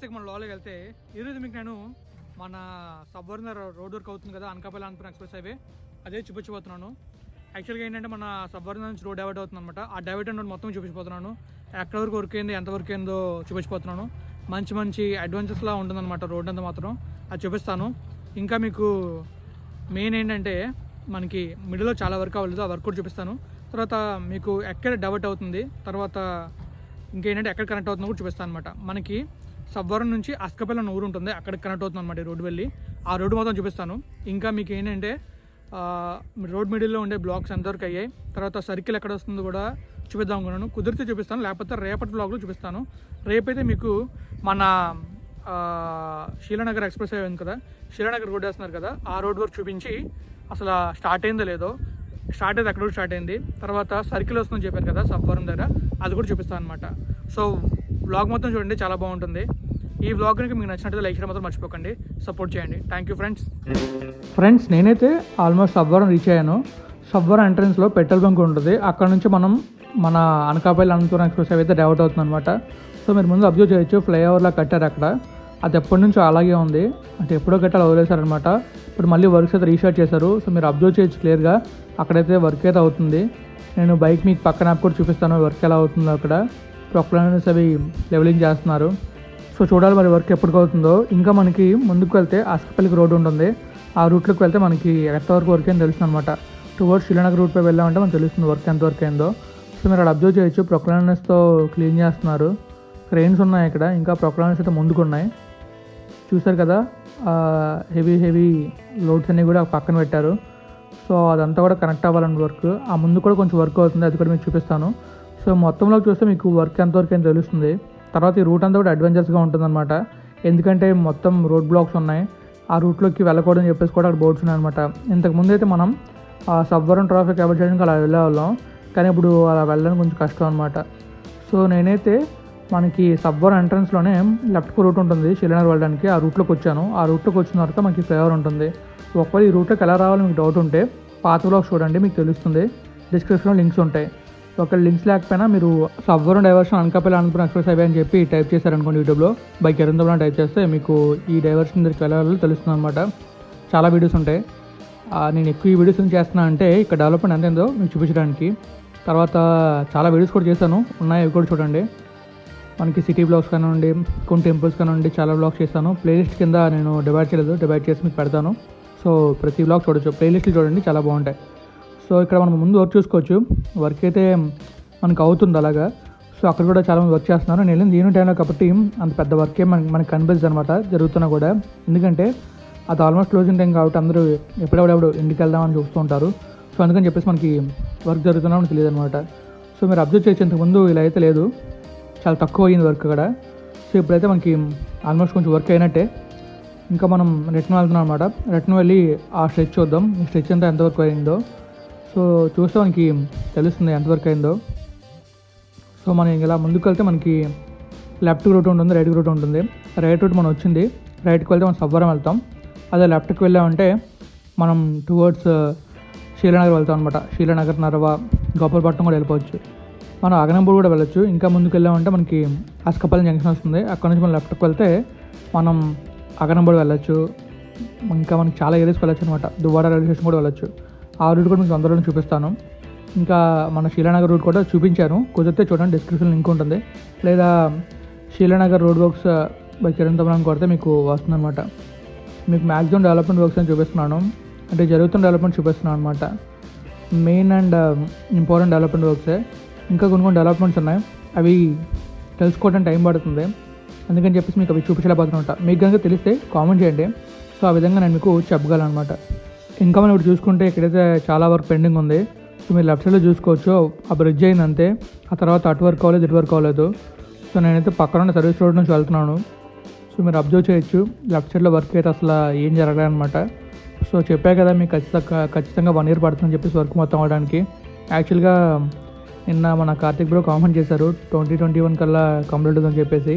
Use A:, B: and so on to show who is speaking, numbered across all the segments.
A: ఫ్రెండ్స్కి మనం లోపలికి వెళ్తే ఈరోజు మీకు నేను మన సబ్వర్నర్ రోడ్ వర్క్ అవుతుంది కదా అనకాపల్లి అనంతపురం ఎక్స్ప్రెస్ హైవే. అదే చూపించబోతున్నాను. యాక్చువల్గా ఏంటంటే మన సబ్వర్నర్ నుంచి రోడ్ డైవర్ట్ అవుతుంది అనమాట ఆ డైవర్ట్ రోడ్ మొత్తం చూపించబోతున్నాను. ఎక్కడ వరకు వర్క్ అయింది ఎంత వర్క్ అయిందో చూపించబోతున్నాను. మంచి మంచి అడ్వెంచర్స్లా ఉంటుందన్నమాట రోడ్ అంతా మాత్రం. అది చూపిస్తాను. ఇంకా మీకు మెయిన్ ఏంటంటే మనకి మిడిల్లో చాలా వర్క్ అవ్వలేదు. ఆ వర్క్ కూడా చూపిస్తాను. తర్వాత మీకు ఎక్కడ డైవర్ట్ అవుతుంది తర్వాత ఇంకేంటంటే ఎక్కడ కనెక్ట్ అవుతుందో కూడా చూపిస్తాను అనమాట మనకి సబ్వరం నుంచి అస్కపల్లి ఊరు ఉంటుంది. అక్కడికి కనెక్ట్ అవుతుంది అనమాట ఈ రోడ్డు వెళ్ళి. ఆ రోడ్డు మొత్తం చూపిస్తాను. ఇంకా మీకు ఏంటంటే రోడ్ మిడిల్లో ఉండే బ్లాక్స్ ఎంతవరకు అయ్యాయి. తర్వాత సర్కిల్ ఎక్కడ వస్తుందో కూడా చూపిద్దాం అనుకున్నాను. కుదిరితే చూపిస్తాను. లేకపోతే రేపటి బ్లాగ్లో చూపిస్తాను. రేపైతే మీకు మన ఆ, శీలానగర్ ఎక్స్ప్రెస్ అయ్యింది కదా. శీలానగర్ రోడ్ వేస్తున్నారు కదా. ఆ రోడ్ వరకు చూపించి అసలు స్టార్ట్ అయిందో లేదో స్టార్ట్ అయితే అక్కడ స్టార్ట్ అయింది. తర్వాత సర్కిల్ వస్తుందని చెప్పారు కదా సబ్వరం దగ్గర. అది కూడా చూపిస్తాను అనమాట సో బ్లాగ్ మొత్తం చూడండి. చాలా బాగుంటుంది. ఈ బ్లాగ్ కనుక మీకు నచ్చినట్టు లైక్ చేయడం మాత్రం మర్చిపోకండి. సపోర్ట్ చేయండి. థ్యాంక్ యూ ఫ్రెండ్స్ ఫ్రెండ్స్ నేనైతే ఆల్మోస్ట్ సబ్వరం రీచ్ అయ్యాను. సబ్వరం ఎంట్రన్స్లో పెట్రోల్ బంక్ ఉంటుంది. అక్కడ నుంచి మనం మన అనకాపల్లి అనంతపురం ఎక్స్ప్రెస్ అయితే డైవర్ట్ అవుతుంది అనమాట సో మీరు ముందు అబ్జర్వ్ చేయొచ్చు ఫ్లైఓవర్లా కట్టారు అక్కడ. అది ఎప్పటి నుంచో అలాగే ఉంది. అంటే ఎప్పుడో కట్టాలి వదిలేశారనమాట ఇప్పుడు మళ్ళీ వర్క్స్ అయితే రీస్టార్ట్ చేశారు. సో మీరు అబ్జర్వ్ చేయొచ్చు క్లియర్గా అక్కడైతే వర్క్ అయితే అవుతుంది. నేను బైక్ మీకు పక్కన యాప్ కూడా చూపిస్తాను. వర్క్ ఎలా అవుతుందో అక్కడ. ప్రొక్లైనర్స్ అవి లెవెలింగ్ చేస్తున్నారు. సో చూడాలి మరి వర్క్ ఎప్పటికి అవుతుందో ఇంకా మనకి ముందుకు వెళ్తే అస్కపల్లికి రోడ్డు ఉంటుంది. ఆ రూట్లోకి వెళ్తే మనకి ఎంతవరకు వర్క్ అయిందో తెలుస్తుంది అనమాట టువర్డ్స్ శిలనగర్ రూట్పై వెళ్ళామంటే మనకు తెలుస్తుంది వర్క్ ఎంత అయిందో. సో మీరు అక్కడ అబ్జర్వ్ చేయొచ్చు. ప్రొక్లైనర్స్తో క్లీన్ చేస్తున్నారు. క్రెయిన్స్ ఉన్నాయి ఇక్కడ. ఇంకా ప్రొక్లైనర్స్ అయితే ముందుకు ఉన్నాయి. చూసారు కదా? హెవీ హెవీ లోడ్స్ అన్నీ కూడా పక్కన పెట్టారు. సో అదంతా కూడా కనెక్ట్ అవ్వాలని వర్క్ ఆ ముందు కూడా కొంచెం వర్క్ అవుతుంది. అది కూడా మీకు చూపిస్తాను. సో మొత్తంలో చూస్తే మీకు వర్క్ ఎంతవరకు అని తెలుస్తుంది. తర్వాత ఈ రూట్ అంతా కూడా అడ్వెంచర్స్గా ఉంటుందన్నమాట. ఎందుకంటే మొత్తం రోడ్ బ్లాక్స్ ఉన్నాయి. ఆ రూట్లోకి వెళ్ళకూడదని చెప్పేసి కూడా అక్కడ బోర్డ్స్ ఉన్నాయన్నమాట. ఇంతకుముందు అయితే మనం ఆ సబ్వరం ట్రాఫిక్ అవాయిడ్ చేయడానికి అలా వెళ్ళేవాళ్ళం. కానీ ఇప్పుడు అలా వెళ్ళడం కొంచెం కష్టం అనమాట సో నేనైతే మనకి సబ్వర్ ఎంట్రన్స్లోనే లెఫ్ట్ రూట్ ఉంటుంది శిలనగర్ వెళ్ళడానికి. ఆ రూట్లోకి వచ్చాను. ఆ రూట్లోకి వచ్చిన తర్వాత మనకి ఫ్లేవర్ ఉంటుంది. ఒకవేళ ఈ రూట్లోకి ఎలా రావాలో మీకు డౌట్ ఉంటే పాత బ్లాగ్స్ చూడండి మీకు తెలుస్తుంది. డిస్క్రిప్షన్లో లింక్స్ ఉంటాయి. ఒకవేళ లింక్స్ లేకపోయినా మీరు Sabbavaram diversion Anakapalli Anantapuram express highway అని చెప్పి టైప్ చేశారనుకోండి యూట్యూబ్లో. బైక్ ఎరంతపురం టైప్ చేస్తే మీకు ఈ డైవర్షన్ దగ్గరికి వెళ్ళాలో తెలుస్తుంది అనమాట చాలా వీడియోస్ ఉంటాయి. నేను ఎక్కువ ఈ వీడియోస్ చేస్తున్నా అంటే ఇక్కడ డెవలప్మెంట్ ఎంత ఏందో మీకు చూపించడానికి. తర్వాత చాలా వీడియోస్ కూడా చేశాను. ఉన్నాయి అవి కూడా చూడండి. మనకి సిటీ బ్లాగ్స్ కానివ్వండి కొన్ని టెంపుల్స్ కానివ్వండి చాలా బ్లాగ్స్ చేశాను. ప్లేలిస్ట్ కింద నేను డివైడ్ చేయలేదు. డివైడ్ చేసి మీకు పెడతాను. సో ప్రతి బ్లాగ్ చూడొచ్చు. ప్లేలిస్ట్లు చూడండి చాలా బాగుంటాయి. సో ఇక్కడ మనం ముందు వర్క్ చూసుకోవచ్చు. వర్క్ అయితే మనకు అవుతుంది అలాగా. సో అక్కడ కూడా చాలామంది వర్క్ చేస్తున్నారు. నేను వెళ్ళింది ఈవినింగ్ టైంలో కాబట్టి అంత పెద్ద వర్కే మనకి మనకి కనిపిస్తుంది అనమాట జరుగుతున్నా కూడా. ఎందుకంటే అది ఆల్మోస్ట్ క్లోజింగ్ టైం కాబట్టి అందరూ ఎప్పుడెప్పుడెప్పుడు ఇంటికి వెళ్దామని చూస్తూ ఉంటారు. సో అందుకని చెప్పేసి మనకి వర్క్ జరుగుతున్నా తెలియదు అనమాట సో మీరు అబ్జర్వ్ చేసి ముందు ఇలా అయితే లేదు. చాలా తక్కువ అయింది వర్క్ అక్కడ. సో ఇప్పుడైతే మనకి ఆల్మోస్ట్ కొంచెం వర్క్ అయినట్టే. ఇంకా మనం రిటర్న్ వెళ్తున్నాం అనమాట రిటర్న్ వెళ్ళి ఆ స్ట్రెచ్ చూద్దాం. ఈ స్ట్రెచ్ అంతా ఎంతవరకు అయిందో. సో చూస్తే మనకి తెలుస్తుంది ఎంతవరకు అయిందో. సో మనం ఇలా ముందుకు వెళ్తే మనకి లెఫ్ట్ రూట్ ఉంటుంది రైట్ రూట్ ఉంటుంది. రైట్ రూట్ మనం వచ్చింది. రైట్కి వెళ్తే మనం సవ్వరం వెళ్తాం. అదే లెఫ్ట్కి వెళ్ళామంటే మనం టువర్డ్స్ uh, శీలనగర్ వెళ్తాం అనమాట శీలనగర్ నరవ గోపాలపట్నం కూడా వెళ్ళిపోవచ్చు. మనం అగనంపూర్ కూడా వెళ్ళొచ్చు. ఇంకా ముందుకు వెళ్ళామంటే మనకి అస్కపల్లి జంక్షన్ వస్తుంది. అక్కడ నుంచి మనం లెఫ్ట్కి వెళ్తే మనం అగనంపూడి వెళ్ళొచ్చు. ఇంకా మనకి చాలా ఏరియాస్కి వెళ్ళొచ్చు అనమాట దువ్వాడ రైల్వే స్టేషన్ కూడా వెళ్ళొచ్చు. ఆ రూట్ కూడా మీకు తొందరలో చూపిస్తాను. ఇంకా మన శీలానగర్ రూట్ కూడా చూపించాను. కుదిరితే చూడండి డిస్క్రిప్షన్ లింక్ ఉంటుంది. లేదా Sheelanagar road works by Kiran Tamaran కొడితే మీకు వస్తుందన్నమాట. మీకు మ్యాక్సిమం డెవలప్మెంట్ వర్క్స్ అని చూపిస్తున్నాను. అంటే జరుగుతున్న డెవలప్మెంట్ చూపిస్తున్నాను అనమాట మెయిన్ అండ్ ఇంపార్టెంట్ డెవలప్మెంట్ వర్క్సే ఇంకా కొన్ని కొన్ని డెవలప్మెంట్స్ ఉన్నాయి. అవి తెలుసుకోవడం టైం పడుతుంది. అందుకని చెప్పేసి మీకు అవి చూపించలేకపోతున్నమాట మీకు కనుక తెలిస్తే కామెంట్ చేయండి. సో ఆ విధంగా నేను మీకు చెప్పగలను అనమాట ఇంకా మనం ఇప్పుడు చూసుకుంటే ఇక్కడైతే చాలా వర్క్ పెండింగ్ ఉంది. సో మీరు లెఫ్ట్ సైడ్లో చూసుకోవచ్చు. ఆ బ్రిడ్జ్ అయింది అంతే. ఆ తర్వాత అటు వర్క్ అవ్వలేదు ఇటు వర్క్ అవ్వలేదు సో నేనైతే పక్కన ఉన్న సర్వీస్ రోడ్ నుంచి వెళ్తున్నాను. సో మీరు అబ్జర్వ్ చేయొచ్చు. లెఫ్ట్ సైడ్లో వర్క్ అయితే అసలు ఏం జరగలేదనమాట సో చెప్పా కదా మీకు ఖచ్చితంగా ఖచ్చితంగా వన్ ఇయర్ పడుతుందని చెప్పేసి వర్క్ మొత్తం అవడానికి యాక్చువల్గా నిన్న మన కార్తిక్ బ్రో కామెంట్ చేశారు. ట్వంటీ ట్వంటీ వన్ కల్లా కంప్లీట్ అవుతుందని చెప్పేసి.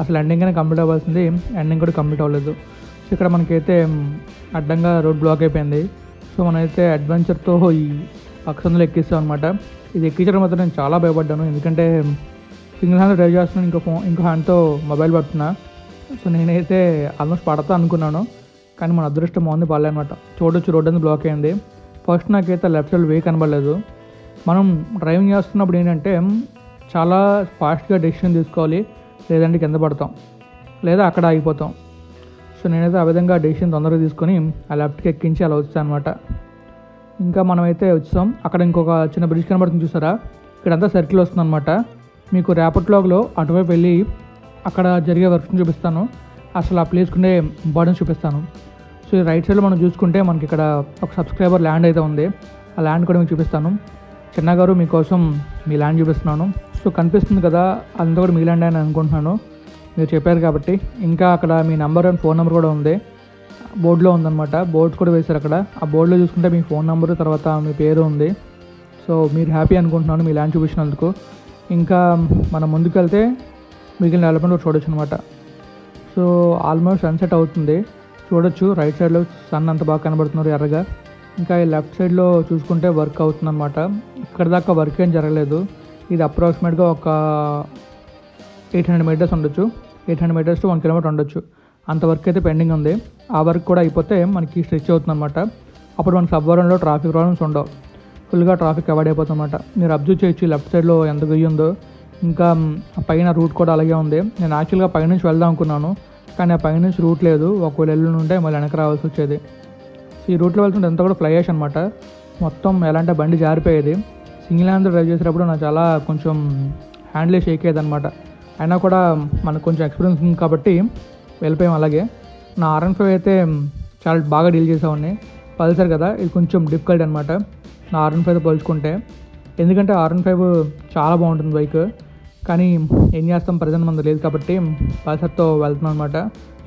A: అసలు ఎండింగ్ అయినా కంప్లీట్ అవ్వాల్సింది. ఎండింగ్ కూడా కంప్లీట్ అవ్వలేదు. ఇక్కడ మనకైతే అడ్డంగా రోడ్ బ్లాక్ అయిపోయింది. సో మనమైతే అడ్వెంచర్తో ఈ పక్కసందులో ఎక్కిస్తాం అనమాట ఇది ఎక్కించడం మాత్రం నేను చాలా భయపడ్డాను. ఎందుకంటే సింగిల్ హ్యాండ్ డ్రైవ్ చేస్తున్నాను ఇంకో ఫోన్ ఇంకో హ్యాండ్తో మొబైల్ పడుతున్నా. సో నేనైతే ఆల్మోస్ట్ పడతా అనుకున్నాను. కానీ మన అదృష్టం బాగుంది పడలేనమాట చూడొచ్చు రోడ్ అంతా బ్లాక్ అయింది. ఫస్ట్ నాకైతే లెఫ్ట్ సైడ్ వే కనబడలేదు. మనం డ్రైవింగ్ చేస్తున్నప్పుడు ఏంటంటే చాలా ఫాస్ట్గా డెసిషన్ తీసుకోవాలి. లేదంటే కింద పడతాం. లేదా అక్కడ ఆగిపోతాం. సో నేనైతే ఆ విధంగా డెసిషన్ తొందరగా తీసుకొని ఆ లెఫ్ట్కి ఎక్కించి అలా వచ్చాను అనమాట ఇంకా మనమైతే వచ్చాం అక్కడ ఇంకొక చిన్న బ్రిడ్జ్ కనబడుతుంది చూసారా? ఇక్కడంతా సర్కిల్ వస్తుంది అనమాట మీకు రేపటి అటువైపు వెళ్ళి అక్కడ జరిగే వర్క్ని చూపిస్తాను. అసలు ఆ ప్లేస్కి ఉండే ఇంపార్టెన్స్ చూపిస్తాను. సో ఈ రైట్ సైడ్లో మనం చూసుకుంటే మనకి ఇక్కడ ఒక సబ్స్క్రైబర్ ల్యాండ్ అయితే ఉంది. ఆ ల్యాండ్ కూడా మీకు చూపిస్తాను. చిన్నగారు మీకోసం మీ ల్యాండ్ చూపిస్తున్నాను. సో కనిపిస్తుంది కదా అదంతా కూడా మీ ల్యాండ్ అని అనుకుంటున్నాను. మీరు చెప్పారు కాబట్టి. ఇంకా అక్కడ మీ నెంబర్ అండ్ ఫోన్ నెంబర్ కూడా ఉంది. బోర్డులో ఉందన్నమాట. బోర్డ్స్ కూడా వేశారు అక్కడ. ఆ బోర్డులో చూసుకుంటే మీ ఫోన్ నెంబర్ తర్వాత మీ పేరు ఉంది. సో మీరు హ్యాపీ అనుకుంటున్నాను మీ ల్యాండ్ చూపించినందుకు ఇంకా మనం ముందుకెళ్తే మిగిలిన డెవలప్మెంట్ కూడా చూడొచ్చు అనమాట సో ఆల్మోస్ట్ సన్సెట్ అవుతుంది. చూడొచ్చు. రైట్ సైడ్లో సన్ అంత బాగా కనబడుతున్నారు ఎర్రగా. ఇంకా ఈ లెఫ్ట్ సైడ్లో చూసుకుంటే వర్క్ అవుతుందన్నమాట. ఇక్కడ దాకా వర్క్ ఏం జరగలేదు. ఇది అప్రాక్సిమేట్గా ఒక ఎయిట్ హండ్రెడ్ మీటర్స్ ఉండొచ్చు. Eight hundred metres to one kilometre ఉండొచ్చు. అంత వర్క్ అయితే పెండింగ్ ఉంది. ఆ వర్క్ కూడా అయిపోతే మనకి స్ట్రెచ్ అవుతుంది అనమాట అప్పుడు మన సబ్వరంలో ట్రాఫిక్ ప్రాబ్లమ్స్ ఉండవు. ఫుల్గా ట్రాఫిక్ అవాయిడ్ అయిపోతుంది అనమాట మీరు అబ్జర్వ్ చేయొచ్చు లెఫ్ట్ సైడ్లో ఎంత గొయ్యి ఉందో. ఇంకా పైన రూట్ కూడా అలాగే ఉంది. నేను యాక్చువల్గా పైనుంచి వెళ్దాం అనుకున్నాను. కానీ ఆ పైనుంచి రూట్ లేదు. ఒకవేళ ఎల్లుండి ఉంటే మళ్ళీ వెనక రావాల్సి వచ్చేది. సో ఈ రూట్లో వెళ్తుంటే అంతా కూడా ఫ్లైయాష్ అనమాట మొత్తం ఎలా అంటే బండి జారిపోయేది. సింగిల్ హ్యాండ్ డ్రైవ్ చేసేటప్పుడు నాకు చాలా కొంచెం హ్యాండ్లే షేక్ అయ్యేది అనమాట అయినా కూడా మనకు కొంచెం ఎక్స్పీరియన్స్ ఉంది కాబట్టి వెళ్ళిపోయాం అలాగే. నా ఆర్ ఎన్ ఫైవ్ అయితే చాలా బాగా డీల్ చేసేవాడిని. పల్సర్ కదా ఇది కొంచెం డిఫికల్ట్ అనమాట నా ఆర్ ఎన్ ఫైవ్తో పోల్చుకుంటే. ఎందుకంటే ఆర్ ఎన్ ఫైవ్ చాలా బాగుంటుంది బైక్ కానీ ఏం చేస్తాం ప్రజెంట్ మన లేదు కాబట్టి పల్సర్తో వెళ్తున్నాం అనమాట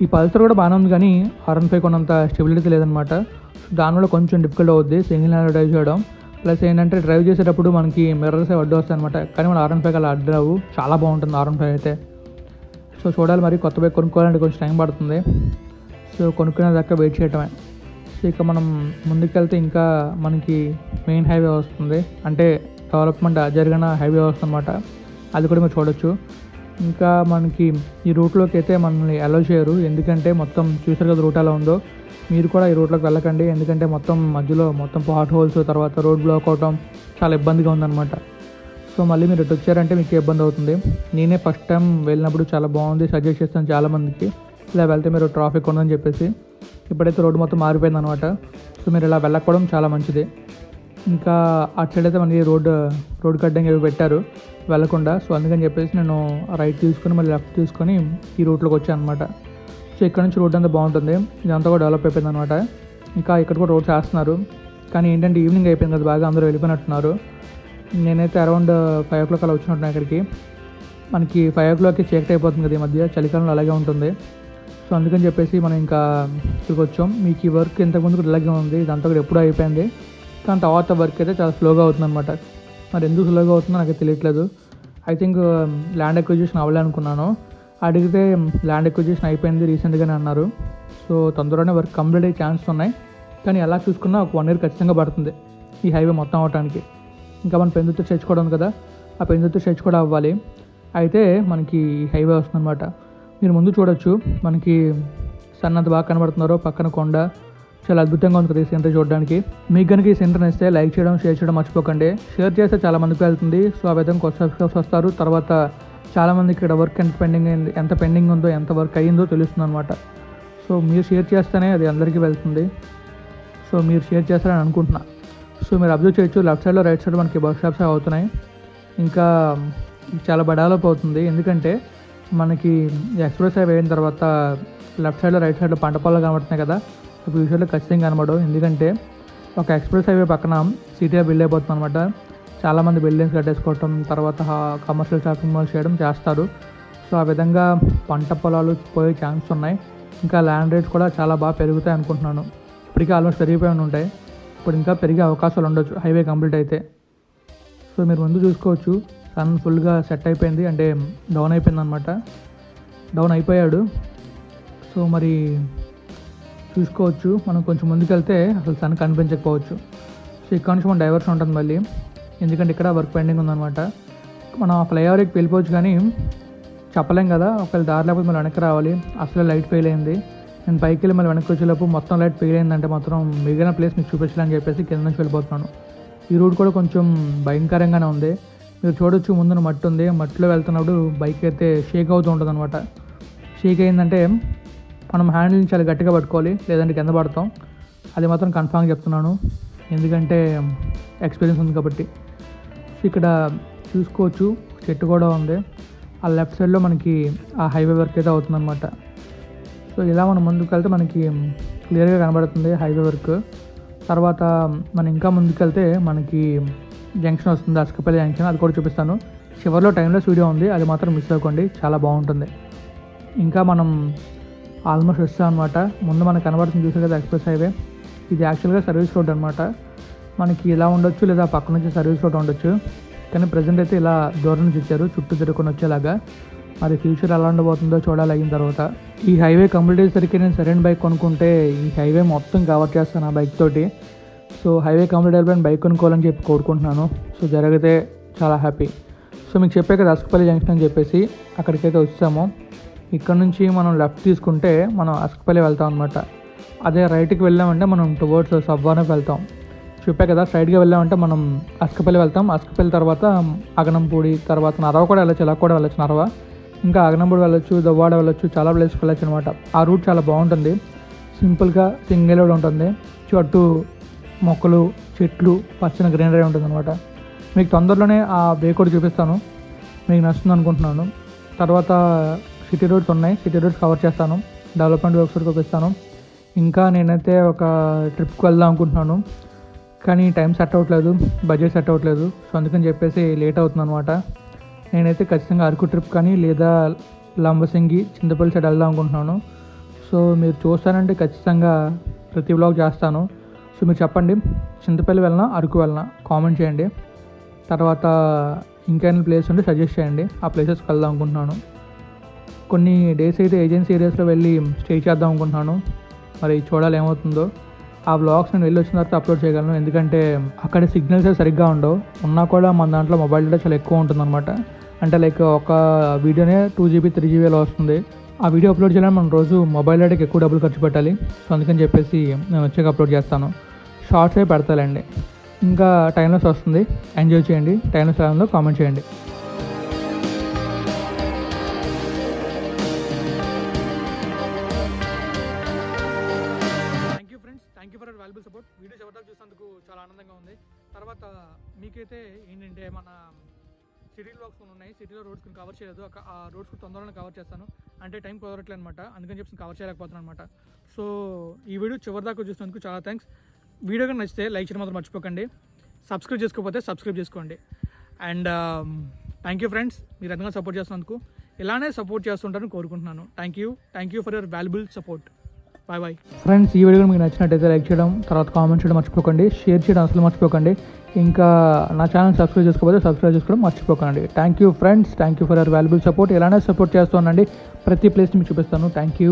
A: ఈ పల్సర్ కూడా బాగానే ఉంది కానీ ఆర్ ఎన్ ఫైవ్ కొన్నంత స్టెబిలిటీ లేదనమాట దానివల్ల కొంచెం డిఫికల్ట్ అవుద్ది. సింగిల్ హ్యాండ్ డ్రైవ్ చేయడం. ప్లస్ ఏంటంటే డ్రైవ్ చేసేటప్పుడు మనకి మిర్రర్స్ అడ్డు వస్తాయి అనమాట కానీ మన ఆర్ఎన్ ఫైవ్ అలా అడ్డు రావు. చాలా బాగుంటుంది ఆర్ఎన్ ఫైవ్ అయితే. సో చూడాలి మరి కొత్త బైక్ కొనుక్కోవాలంటే కొంచెం టైం పడుతుంది. సో కొనుక్కునే దాకా వెయిట్ చేయటమే. సో ఇక మనం ముందుకెళ్తే ఇంకా మనకి మెయిన్ హైవే వస్తుంది. అంటే డెవలప్మెంట్ జరిగిన హైవే వస్తుంది అనమాట అది కూడా మీరు చూడొచ్చు. ఇంకా మనకి ఈ రూట్లోకి అయితే మనల్ని అలో చేయరు. ఎందుకంటే మొత్తం చూసారు కదా రూట్ ఎలా ఉందో? మీరు కూడా ఈ రూట్లోకి వెళ్ళకండి. ఎందుకంటే మొత్తం మధ్యలో మొత్తం హాట్ హోల్స్ తర్వాత రోడ్ బ్లాక్ అవటం చాలా ఇబ్బందిగా ఉందన్నమాట. సో మళ్ళీ మీరు ఇటు వచ్చారంటే మీకు ఇబ్బంది అవుతుంది. నేనే ఫస్ట్ టైం వెళ్ళినప్పుడు చాలా బాగుంది. సజెస్ట్ చేస్తాను చాలామందికి. ఇలా వెళ్తే మీరు ట్రాఫిక్ ఉందని చెప్పేసి. ఇప్పుడైతే రోడ్డు మొత్తం మారిపోయింది అనమాట సో మీరు ఇలా వెళ్ళకపోవడం చాలా మంచిది. ఇంకా అటు సైడ్ అయితే మనకి రోడ్ రోడ్ కట్టింగ్ ఏదో పెట్టారు వెళ్ళకుండా సో అందుకని చెప్పేసి నేను రైట్ తీసుకొని మళ్ళీ లెఫ్ట్ తీసుకొని ఈ రూట్లోకి వచ్చాను అనమాట సో ఇక్కడ నుంచి రోడ్ అంతా బాగుంటుంది. ఇదంతా కూడా డెవలప్ అయిపోయింది అనమాట ఇంకా ఇక్కడ కూడా రోడ్ చేస్తున్నారు. కానీ ఏంటంటే ఈవినింగ్ అయిపోయింది కదా బాగా అందరూ వెళ్ళిపోయినట్టున్నారు. నేనైతే అరౌండ్ ఫైవ్ ఓ క్లాక్ అలా వచ్చినట్టున్నా ఇక్కడికి. మనకి ఫైవ్ ఓ క్లాక్కి చీకటి అయిపోతుంది కదా ఈ మధ్య చలికాలంలో అలాగే ఉంటుంది. సో అందుకని చెప్పేసి మనం ఇంకా ఇక్కడికి వచ్చాం. మీకు ఈ వర్క్ ఇంతకుముందు ఇలాగే ఉంది. ఇదంతా కూడా ఎప్పుడూ అయిపోయింది. కానీ తర్వాత వర్క్ అయితే చాలా స్లోగా అవుతుంది అనమాట మరి ఎందుకు స్లోగా అవుతుందో నాకు తెలియట్లేదు. ఐ థింక్ ల్యాండ్ అక్విజిషన్ అవ్వలే అనుకున్నాను అడిగితే um, ల్యాండ్ అక్విజిషన్ అయిపోయింది రీసెంట్గానే అన్నారు. సో తొందరగానే వర్క్ కంప్లీట్ అయ్యే ఛాన్స్ ఉన్నాయి. కానీ ఎలా చూసుకున్నా ఒక వన్ ఇయర్ ఖచ్చితంగా పడుతుంది. ఈ హైవే మొత్తం అవడానికి ఇంకా మన పెందుతో చర్చ్ కూడా ఉంది కదా. ఆ పెందుతో చర్చ్ కూడా అవ్వాలి. అయితే మనకి హైవే వస్తుందన్నమాట. మీరు ముందు చూడొచ్చు. మనకి సన్నంత బాగా కనబడుతున్నారో పక్కన కొండ చాలా అద్భుతంగా ఉంది కదా ఈ సెంటర్ చూడడానికి. మీకు కనుక ఈ సెంటర్ ఇస్తే లైక్ చేయడం షేర్ చేయడం మర్చిపోకండి. షేర్ చేస్తే చాలా మందికి వెళ్తుంది. సో ఆ విధంగా కొత్త సబ్స్క్రైబ్స్ వస్తారు. తర్వాత చాలా మందికి ఇక్కడ వర్క్ ఎంత పెండింగ్ అయింది ఎంత పెండింగ్ ఉందో ఎంత వర్క్ అయ్యిందో తెలుస్తుంది అనమాట సో మీరు షేర్ చేస్తేనే అది అందరికీ వెళ్తుంది. సో మీరు షేర్ చేస్తారని అనుకుంటున్నా. సో మీరు అబ్జర్వ్ చేయొచ్చు. లెఫ్ట్ సైడ్లో రైట్ సైడ్ మనకి వర్క్ షాప్స్ అవుతున్నాయి. ఇంకా చాలా డెవలప్ అవుతుంది. ఎందుకంటే మనకి ఎక్స్ప్రెస్ హైవే అయిన తర్వాత లెఫ్ట్ సైడ్లో రైట్ సైడ్లో పంట పొలాలు కనబడుతున్నాయి కదా. ఫ్యూచర్లో ఖచ్చితంగా కనబడవు. ఎందుకంటే ఒక ఎక్స్ప్రెస్ హైవే పక్కన సిటీగా బిల్డ్ అయిపోతుంది అనమాట చాలామంది బిల్డింగ్స్ కట్టేసుకోవటం తర్వాత కమర్షియల్ షాపింగ్ మాల్స్ చేయడం చేస్తారు. సో ఆ విధంగా పంట పొలాలు పోయే ఛాన్స్ ఉన్నాయి. ఇంకా ల్యాండ్ రేట్స్ కూడా చాలా బాగా పెరుగుతాయి అనుకుంటున్నాను. ఇప్పటికే ఆల్మోస్ట్ పెరిగిపోయి ఉంటాయి. ఇప్పుడు ఇంకా పెరిగే అవకాశాలు ఉండొచ్చు హైవే కంప్లీట్ అయితే. సో మీరు ముందు చూసుకోవచ్చు. సన్ ఫుల్గా సెట్ అయిపోయింది. అంటే డౌన్ అయిపోయింది అనమాట డౌన్ అయిపోయాడు. సో మరి చూసుకోవచ్చు. మనం కొంచెం ముందుకెళ్తే అసలు సన్ కనిపించకపోవచ్చు. సో ఇక్కడ నుంచి మనం డైవర్షన్ ఉంటుంది మళ్ళీ. ఎందుకంటే ఇక్కడ వర్క్ పెండింగ్ ఉందన్నమాట. మనం ఆ ఫ్లైఓవర్కి వెళ్ళిపోవచ్చు కానీ చెప్పలేం కదా. ఒకవేళ దారి లేకపోతే మళ్ళీ వెనక్కి రావాలి. అసలు లైట్ ఫెయిల్ అయింది. నేను పైకి వెళ్ళి మళ్ళీ వెనక్కి వచ్చేలోపు మొత్తం లైట్ ఫెయిల్ అయిందంటే మాత్రం మిగిలిన ప్లేస్ మీకు చూపించాలని చెప్పేసి కింద నుంచి వెళ్ళిపోతున్నాను. ఈ రూట్ కూడా కొంచెం భయంకరంగానే ఉంది. మీరు చూడొచ్చు ముందున మట్టి ఉంది. మట్టిలో వెళ్తున్నప్పుడు బైక్ అయితే షేక్ అవుతూ ఉంటుంది అనమాట షేక్ అయిందంటే మనం హ్యాండిల్ని చాలా గట్టిగా పట్టుకోవాలి లేదంటే కింద పడతాం. అది మాత్రం కన్ఫామ్గా చెప్తున్నాను. ఎందుకంటే ఎక్స్పీరియన్స్ ఉంది కాబట్టి. సో ఇక్కడ చూసుకోవచ్చు చెట్టు కూడా ఉంది. ఆ లెఫ్ట్ సైడ్లో మనకి ఆ హైవే వర్క్ అయితే అవుతుందన్నమాట. సో ఇలా మనం ముందుకు వెళ్తే మనకి క్లియర్గా కనబడుతుంది హైవే వర్క్ తర్వాత మనం ఇంకా ముందుకెళ్తే మనకి జంక్షన్ వస్తుంది అసకపల్లి జంక్షన్ అది కూడా చూపిస్తాను. చివరిలో టైంలో వీడియో ఉంది. అది మాత్రం మిస్ అవ్వకండి. చాలా బాగుంటుంది. ఇంకా మనం ఆల్మోస్ట్ వస్తాం అనమాట ముందు మనకు కనబడుతుంది చూసే కదా ఎక్స్ప్రెస్ హైవే. ఇది యాక్చువల్గా సర్వీస్ రోడ్ అనమాట మనకి ఇలా ఉండొచ్చు లేదా పక్క నుంచి సర్వీస్ రోడ్ ఉండొచ్చు. కానీ ప్రజెంట్ అయితే ఇలా దూరం నుంచి ఇచ్చారు చుట్టూ తిరుగుకొని వచ్చేలాగా. మరి ఫ్యూచర్ ఎలా ఉండబోతుందో చూడాలి అయిన తర్వాత. ఈ హైవే కంప్లీట్ అయ్యేసరికి నేను సరైన బైక్ కొనుక్కుంటే ఈ హైవే మొత్తం కవర్ చేస్తాను ఆ బైక్ తోటి. సో హైవే కంప్లీట్ అయిపోయిన బైక్ కొనుక్కోవాలని చెప్పి కోరుకుంటున్నాను. సో జరిగితే చాలా హ్యాపీ సో మీకు చెప్పే కదా అస్కపల్లి జంక్షన్ అని చెప్పేసి అక్కడికైతే వచ్చాము. ఇక్కడ నుంచి మనం లెఫ్ట్ తీసుకుంటే మనం అస్కపల్లి వెళ్తాం అనమాట అదే రైట్కి వెళ్ళామంటే మనం టువర్డ్స్ సబ్వానకి వెళ్తాం. చెప్పా కదా సైడ్గా వెళ్ళామంటే మనం అస్కపల్లి వెళ్తాం. అస్కపల్లి తర్వాత అగనంపూడి తర్వాత నరవ కూడా వెళ్ళచ్చు ఇలా కూడా వెళ్ళచ్చు నరవ ఇంకా అగనంపూడి వెళ్ళొచ్చు దవ్వాడ వెళ్ళొచ్చు చాలా ప్లేస్కి వెళ్ళొచ్చు అనమాట ఆ రూట్ చాలా బాగుంటుంది. సింపుల్గా సింగిల్ రోడ్ ఉంటుంది. చుట్టూ మొక్కలు చెట్లు పచ్చని గ్రీనరీ ఉంటుంది అనమాట మీకు తొందరలోనే ఆ వే కూడా చూపిస్తాను. మీకు నచ్చుతుంది అనుకుంటున్నాను. తర్వాత సిటీ రోడ్స్ ఉన్నాయి. సిటీ రోడ్స్ కవర్ చేస్తాను. డెవలప్మెంట్ వర్క్స్ కూడా చూపిస్తాను ఇంకా నేనైతే ఒక ట్రిప్కి వెళ్దాం అనుకుంటున్నాను. కానీ టైం సెట్ అవ్వట్లేదు. బడ్జెట్ సెట్ అవ్వట్లేదు. సో అందుకని చెప్పేసి లేట్ అవుతుంది అనమాట నేనైతే ఖచ్చితంగా అరకు ట్రిప్ కానీ లేదా లంబసింగి చింతపల్లి సైడ్ వెళ్దాం అనుకుంటున్నాను. సో మీరు చూస్తానంటే ఖచ్చితంగా ప్రతి బ్లాగ్ చేస్తాను. సో మీరు చెప్పండి. చింతపల్లి వెళ్ళినా అరకు వెళ్ళినా? కామెంట్ చేయండి. తర్వాత ఇంకేమైనా ప్లేస్ ఉంటే సజెస్ట్ చేయండి. ఆ ప్లేసెస్కి వెళ్దాం అనుకుంటున్నాను. కొన్ని డేస్ అయితే ఏజెన్సీ ఏరియాస్లో వెళ్ళి స్టే చేద్దాం అనుకుంటున్నాను. మరి చూడాలి ఏమవుతుందో. ఆ బ్లాగ్స్ నేను వెళ్ళి వచ్చిన తర్వాత అప్లోడ్ చేయగలను. ఎందుకంటే అక్కడ సిగ్నల్స్ సరిగ్గా ఉండవు. ఉన్నా కూడా మన దాంట్లో మొబైల్ డేటా చాలా ఎక్కువ ఉంటుందన్నమాట. అంటే లైక్ ఒక వీడియోనే టూ జీబీ త్రీ జీబీ అలా వస్తుంది. ఆ వీడియో అప్లోడ్ చేయాలని మనం రోజు మొబైల్ డేటాకి ఎక్కువ డబ్బులు ఖర్చు పెట్టాలి. సో అందుకని చెప్పేసి నేను వచ్చాక అప్లోడ్ చేస్తాను. షార్ట్స్ పెడతాలండి. ఇంకా టైంలెస్ వస్తుంది. ఎంజాయ్ చేయండి. టైంలెస్ ఎలా ఉందో కామెంట్ చేయండి. ఆనందంగా ఉంది. తర్వాత మీకైతే ఏంటంటే మన సిటీ బ్లాగ్స్ కొన్ని ఉన్నాయి. సిటీలో రోడ్స్ కొన్ని కవర్ చేయలేదు. ఆ ఆ రోడ్స్ తొందరలో కవర్ చేస్తాను. అంటే టైం కుదరట్లే అనమాట అందుకని చెప్పి కవర్ చేయలేకపోతున్నాను అనమాట సో ఈ వీడియో చివరిదాకా చూసినందుకు చాలా థ్యాంక్స్ వీడియో కానీ నచ్చితే లైక్ చేయడం మాత్రం మర్చిపోకండి. సబ్స్క్రైబ్ చేసుకోకపోతే సబ్స్క్రైబ్ చేసుకోండి. అండ్ థ్యాంక్ యూ ఫ్రెండ్స్ మీరు ఎంతగా సపోర్ట్ చేస్తున్నందుకు ఇలానే సపోర్ట్ చేస్తుంటారని కోరుకుంటున్నాను. Thank you thank you for your valuable support bye bye friends ఈ వీడియో మీకు నచ్చినట్టయితే లైక్ చేయడం తర్వాత కామెంట్ చేయడం మర్చిపోకండి షేర్ చేయడం అసలు మర్చిపోకండి. ఇంకా నా ఛానల్ సబ్స్క్రైబ్ చేసుకోకపోతే సబ్స్క్రైబ్ చేసుకోవడం మర్చిపోకండి. Thank you friends thank you for your valuable support ఇలానే సపోర్ట్ చేస్తూ ఉండండి. ప్రతి ప్లేస్ని మీకు చూపిస్తాను. Thank you